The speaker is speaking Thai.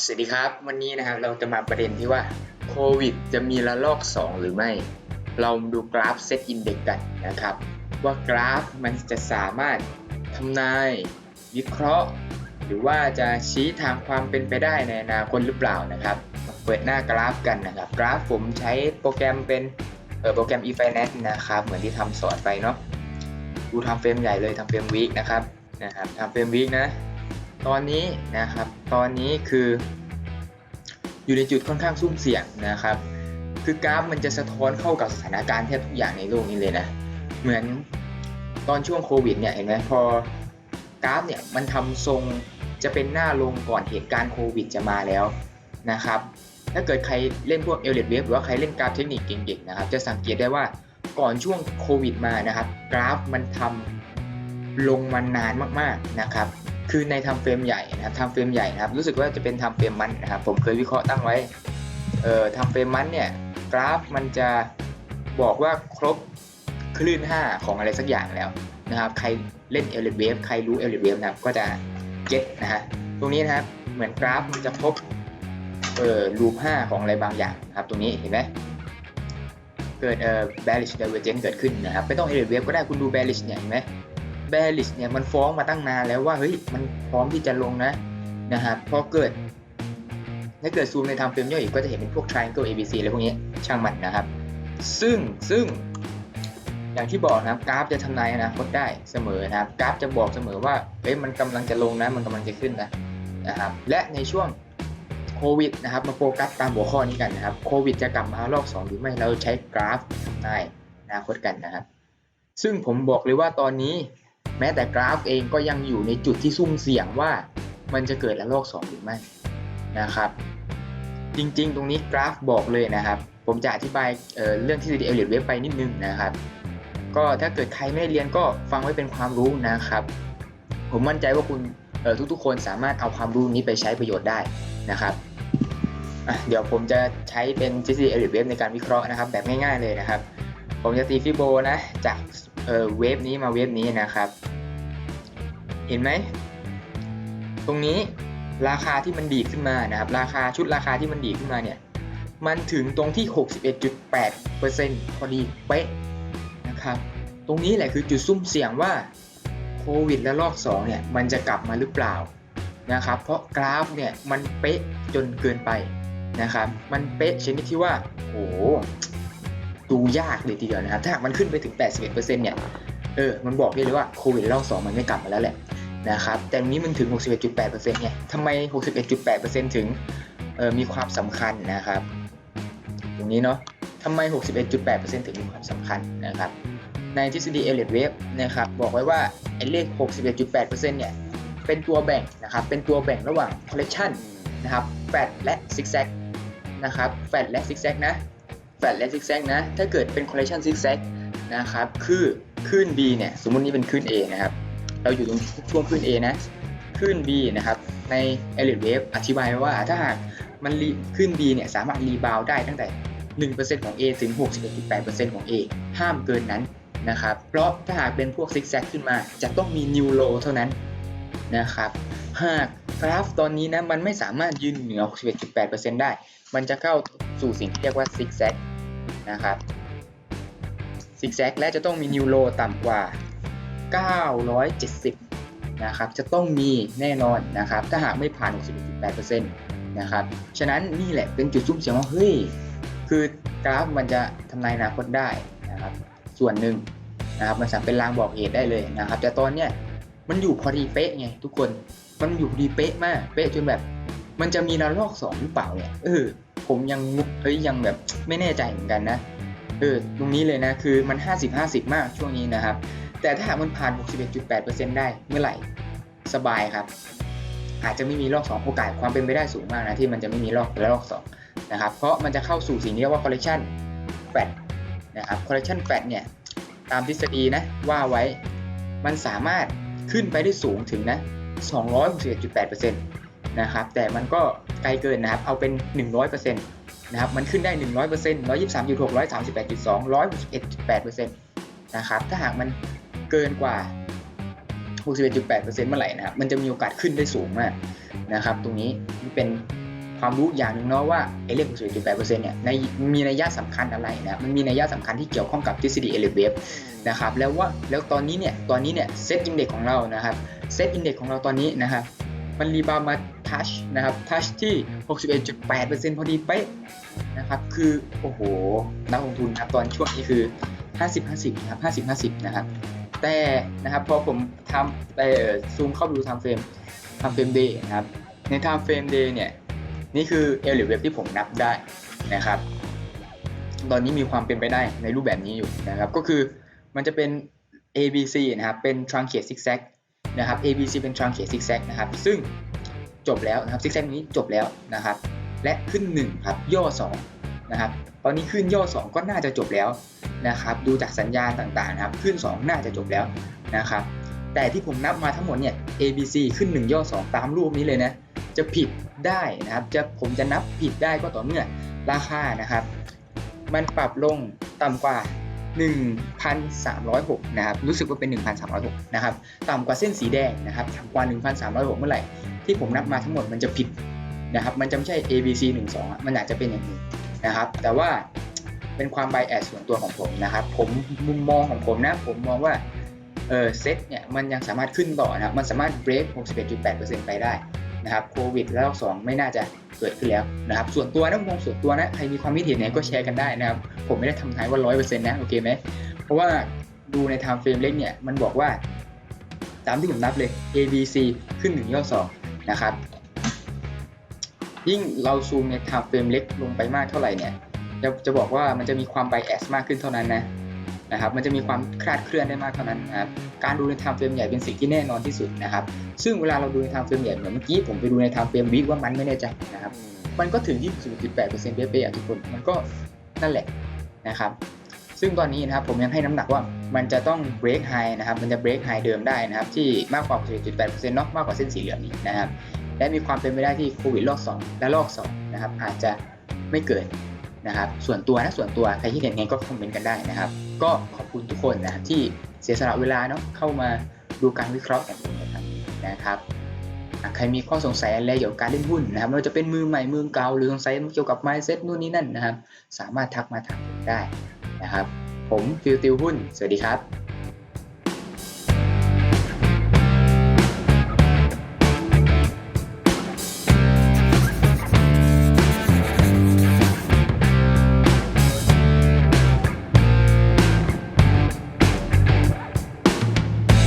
สวัสดีครับ วันนี้นะครับเราจะมาประเด็นที่ว่าโควิดจะมีระลอก 2 หรือไม่ เราดูกราฟเซตอินเด็กกันนะครับ ว่ากราฟมันจะสามารถทำนาย วิเคราะห์ หรือว่าจะชี้ทางความเป็นไปได้ในอนาคตหรือเปล่านะครับมาเปิดหน้ากราฟกันนะครับ กราฟผมใช้โปรแกรมเป็นเออโปรแกรม e-finance นะครับ เหมือนที่ทำสอนไปเนาะดูทำเฟรมใหญ่เลยทำเฟรมวีคนะครับนะครับทำเฟรมวีคนะ ตอนนี้นะครับ ตอนนี้คืออยู่ในจุดค่อนข้างซุ่มเสี่ยงนะครับ คือกราฟมันจะสะท้อนเข้ากับสถานการณ์แทบทุกอย่างในโลกนี้เลยนะ เหมือนตอนช่วงโควิดเนี่ยเห็นไหมพอกราฟเนี่ยมันทำทรงจะเป็นหน้าลงก่อนเหตุการณ์โควิดจะมาแล้วนะครับ ถ้าเกิดใครเล่นพวกเอลเลดเวฟหรือว่าใครเล่นกราฟเทคนิคเก่งๆนะครับ จะสังเกตได้ว่าก่อนช่วงโควิดมานะครับ กราฟมันทำลงมานานมากๆนะครับ คือในทำเฟรมใหญ่นะครับทำเฟรมใหญ่นะครับ รู้สึกว่าจะเป็นทำเฟรมมันนะครับ ผมเคยวิเคราะห์ตั้งไว้ เอ่อทำเฟรมมันเนี่ย กราฟมันจะบอกว่าครบคลื่น 5 ของอะไรสักอย่างแล้วนะครับ ใครเล่นเอลิเวฟใครรู้เอลิเวฟนะครับ ก็จะเก็ตนะฮะ ตรงนี้นะครับ เหมือนกราฟมันจะครบเอ่อรูป 5 ของอะไรบางอย่างนะครับ ตรงนี้เห็นไหมเกิดเอ่อ bearish divergence เกิดขึ้นนะครับ ไม่ต้อง e l i v a t e ก็ได้ คุณดู bearish เนี่ยเห็นไหม bearish เนี่ยมันฟ้องมาตั้งนานแล้วว่าเฮ้ยมันพร้อมที่จะลงนะนะครับพอเกิดถ้าเกิดซูมในทำเฟรมย่อยอีกก็จะเห็นเป็นพวก triangle ABC อะไรพวกนี้ช่างมันนะครับ ซึ่งซึ่งอย่างที่บอกนะครับกราฟจะทำนายอนาคตได้เสมอนะครับกราฟจะบอกเสมอว่าเฮ้ยมันกำลังจะลงนะมันกำลังจะขึ้นนะนะครับและในช่วงโควิดนะครับมาโฟกัสตามหัวข้อนี้กันนะครับโควิดจะกลับมารอบ2หรือไม่เราใช้กราฟทำนายอนาคตกันนะครับ ซึ่งผมบอกเลยว่าตอนนี้ แม้แต่กราฟเองก็ยังอยู่ในจุดที่ซุ่มเสี่ยงว่ามันจะเกิดระลอก 2 หรือไม่นะครับ จริงๆ ตรงนี้กราฟบอกเลยนะครับ ผมจะอธิบายเเรื่องทฤษฎีเอลิทเวฟไปนิดนึงนะครับ ก็ถ้าเกิดใครไม่ได้เรียนก็ฟังไว้เป็นความรู้นะครับ ผมมั่นใจว่าคุณทุกๆ คนสามารถเอาความรู้นี้ไปใช้ประโยชน์ได้นะครับเดี๋ยวผมจะใช้เป็นทฤษฎีเอลิทเวฟในการวิเคราะห์นะครับ แบบง่ายๆเลยนะครับ ผมจะตีฟิโบนะจาก เออเวฟนี้มาเวฟนี้นะครับ เห็นไหม ตรงนี้ราคาที่มันดีขึ้นมานะครับ ราคาชุดราคาที่มันดีขึ้นมาเนี่ย มันถึงตรงที่ 61.8%พอดีเป๊ะนะครับ ตรงนี้แหละคือจุดซุ่มเสี่ยงว่าโควิดและลอก2เนี่ยมันจะกลับมาหรือเปล่านะครับ เพราะกราฟเนี่ยมันเป๊ะจนเกินไปนะครับ มันเป๊ะชนิดที่ว่าโอ้ ดูยากเลยทีเดียวนะครับ ถ้าหากมันขึ้นไปถึง 81%เนี่ย เออ มันบอกได้เลยว่าโควิดรอบ2มันไม่กลับมาแล้วแหละนะครับ แต่นี้มันถึง 61.8%เนี่ยทำไม 61.8%ถึงเออมีความสำคัญนะครับ ตรงนี้เนาะทำไม 61.8%ถึงมีความสำคัญนะครับ ในทฤษฎีเอเลิทเวฟนะครับ บอกไว้ว่าไอ้เลข 61.8%เนี่ยเป็นตัวแบ่งนะครับ เป็นตัวแบ่งระหว่าง collection นะครับแฟดและซิกแซกนะครับแฟดและซิกแซกนะ แฟดและซิกแซกนะ ถ้าเกิดเป็น collection ซิกแซกนะครับ คือขึ้น B เนี่ยสมมุตินี้เป็นขึ้น A นะครับ เราอยู่ตรงช่วงขึ้น A นะขึ้น B นะครับ ใน Elliott Wave อธิบายว่าถ้าหากมันขึ้น B เนี่ยสามารถรีบาวได้ตั้งแต่ 1%ของ A ถึง 61.8%ของ A ห้ามเกินนั้นนะครับ เพราะถ้าหากเป็นพวกซิกแซกขึ้นมา จะต้องมี New Low เท่านั้นนะครับ หากกราฟตอนนี้นะมันไม่สามารถยืนเหนือ 61.8%ได้ มันจะเข้าสู่สิ่งที่เรียกว่าซิกแซก นะครับซิกแซกและจะต้องมีนิวโลต่ำกว่า 970 นะครับ จะต้องมีแน่นอนนะครับ ถ้าหากไม่ผ่าน 61.8%นะครับ ฉะนั้นนี่แหละเป็นจุดซุ่มเสียงว่า เฮ้ย คือกราฟมันจะทำนายอนาคตได้นะครับ ส่วนหนึ่งนะครับ มันสามารถเป็นลางบอกเหตุได้เลยนะครับ แต่ตอนเนี้ยมันอยู่พอดีเป๊ะไงทุกคน มันอยู่พอดีเป๊ะมาก เป๊ะจนแบบ มันจะมีระลอกสองหรือเปล่าเนี่ย เออ ผมยังเฮ้ยยังแบบไม่แน่ใจเหมือนกันนะเออตรงนี้เลยนะคือมัน 50-50 มากช่วงนี้นะครับ แต่ถ้าหากมันผ่าน 61.8%ได้เมื่อไหร่สบายครับ อาจจะไม่มีรอบ2โอกาสความเป็นไปได้สูงมากนะที่มันจะไม่มีรอบและรอบ2นะครับเพราะมันจะเข้าสู่สิ่งที่เรียกว่า collection fat นะครับ collection fat เนี่ยตามทฤษฎีนะว่าไว้มันสามารถขึ้นไปได้สูงถึงนะ261.8% นะครับ แต่มันก็ไกลเกินนะครับ เอาเป็น 100%นะครับ มันขึ้นได้ 100% 123.6 138.2 161.8%นะครับ ถ้าหากมันเกินกว่า 61.8%เมื่อไหร่นะครับ มันจะมีโอกาสขึ้นได้สูงมากนะครับ ตรงนี้เป็นความรู้อย่างหนึ่งเนาะว่าไอ้เลข61.8%เนี่ยในมีนัยยะสำคัญอะไรนะ มันมีนัยยะสำคัญที่เกี่ยวข้องกับทฤษฎีเอลิเวฟนะครับ แล้วว่าแล้วตอนนี้เนี่ย ตอนนี้เนี่ยเซตอินเด็กของเรานะครับ เซตอินเด็กของเราตอนนี้นะครับ มันรีบาวมา ทัชนะครับทัชที่ 61.8%พอดีเป๊ะนะครับคือโอ้โหนักลงทุนครับตอนช่วงนี้คือ 50-50นะครับ50-50 นะครับ แต่นะครับพอผมทำเอ่อซูมเข้าไปดูไทม์เฟรมไทม์เฟรมเดย์นะครับในไทม์เฟรมเดย์เนี่ยนี่คือเอลิเวฟที่ผมนับได้นะครับ ตอนนี้มีความเป็นไปได้ในรูปแบบนี้อยู่นะครับ ก็คือมันจะเป็น ABC นะครับ เป็น truncate zigzag นะครับ ABC เป็น truncate zigzag นะครับ ซึ่ง จบแล้วนะครับ zigzag นี้จบแล้วนะครับ และขึ้น1ครับย่อ2นะครับตอนนี้ขึ้นย่อ 2 ก็น่าจะจบแล้วนะครับ ดูจากสัญญาณต่างๆนะครับขึ้น 2 น่าจะจบแล้วนะครับ แต่ที่ผมนับมาทั้งหมดเนี่ย ABC ขึ้น 1 ย่อ 2 ตามรูปนี้เลยนะจะผิดได้นะครับจะผมจะนับผิดได้ก็ต่อเมื่อราคานะครับ มันปรับลงต่ำกว่า 1,306 นะครับ รู้สึกว่าเป็น 1,306 นะครับ ต่ำกว่าเส้นสีแดงนะครับ ต่ำกว่า 1,306 เมื่อไหร่ ที่ผมนับมาทั้งหมดมันจะผิดนะครับมันจะไม่ใช่ A B C 1 2อะมันอาจจะเป็นอย่างอื่นะครับ แต่ว่าเป็นความไบแอสส่วนตัวของผมนะครับ ผมมุมมองของผมนะ ผมมองว่าเออเซตเนี่ยมันยังสามารถขึ้นต่อนะครับ มันสามารถเบรก61.8%ไปได้นะครับโควิดแล้วสองไม่น่าจะเกิดขึ้นแล้วนะครับ ส่วนตัวนะมุมองส่วนตัวนะใครมีความคิดเห็นเนี่ยก็แชร์กันได้นะครับ ผมไม่ได้ทำนายว่า 100%นะโอเคไหมเพราะว่าดูใน time frame เล็กเนี่ยมันบอกว่าตามที่ผมนับเลย A B C ขึ้น1ย่อ2 นะครับ ยิ่งเราซูมใน time frame เล็กลงไปมากเท่าไหร่เนี่ยจะจะบอกว่ามันจะมีความ bias มากขึ้นเท่านั้นนะนะครับ มันจะมีความคลาดเคลื่อนได้มากเท่านั้นนะครับ การดูใน time frame ใหญ่เป็นสิ่งที่แน่นอนที่สุดนะครับ ซึ่งเวลาเราดูใน time frame ใหญ่เหมือนเมื่อกี้ผมไปดูใน time frame week ว่ามันไม่แน่ใจนะครับ มันก็ถึง 20.8%เป๊ะๆอะทุกคน มันก็นั่นแหละนะครับ ซึ่งตอนนี้นะครับผมยังให้น้ำหนักว่ามันจะต้อง break high นะครับ มันจะ break high เดิมได้นะครับ ที่มากกว่า11.8%เนาะมากกว่าเส้นสีเหลืองนี้นะครับ และมีความเป็นไปได้ที่โควิดรอบ2และรอบ2นะครับ อาจจะไม่เกิดนะครับ ส่วนตัวนะส่วนตัว ใครที่เห็นไงก็คอมเมนต์กันได้นะครับ ก็ขอบคุณทุกคนนะครับที่เสียสละเวลาเนาะเข้ามาดูการวิเคราะห์ของผมนะครับนะครับใครมีข้อสงสัยอะไรเกี่ยวกับการเล่นหุ้นนะครับไม่ว่าจะเป็นมือใหม่มือเก่าหรือสงสัยเกี่ยวกับ mindset นู่นนี่นั่นนะครับ สามารถทักมาถามผมได้ นะครับ ผมฟิลติวหุ้น สวัสดีครับ